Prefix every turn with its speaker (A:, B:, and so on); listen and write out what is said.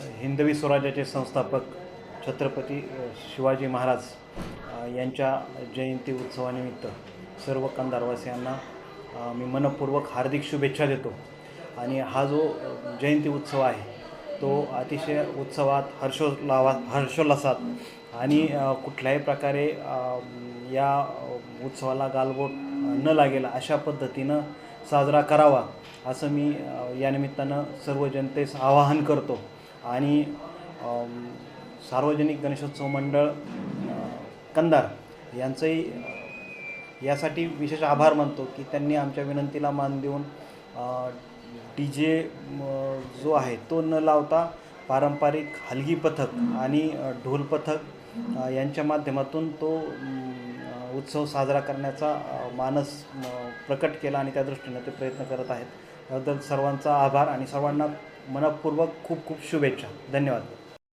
A: हिंदवी स्वराज्याचे संस्थापक छत्रपती शिवाजी महाराज यांच्या जयंती उत्सवानिमित्त सर्व कंधारवासियांना मी मनपूर्वक हार्दिक शुभेच्छा देतो. आणि हा जो जयंती उत्सव आहे तो अतिशय उत्सवात हर्षोल्लावात हर्षोल्लासात आणि कुठल्याही प्रकारे या उत्सवाला गालबोट न लागेल अशा पद्धतीनं साजरा करावा असं मी यानिमित्तानं या निमित्तानं सर्व जनतेस आवाहन करतो. आणि सार्वजनिक गणेशोत्सव मंडळ कंदार यांचंही यासाठी विशेष आभार मानतो की त्यांनी आमच्या विनंतीला मान देऊन डी जे जो आहे तो न लावता पारंपरिक हलगी पथक आणि ढोल पथक यांच्या माध्यमातून तो उत्सव साजरा करण्याचा मानस प्रकट केला आणि त्या दृष्टीनं ते प्रयत्न करत आहेत. त्याबद्दल सर्वांचा आभार आणि सर्वांना मनपूर्वक खूप खूप शुभेच्छा. धन्यवाद.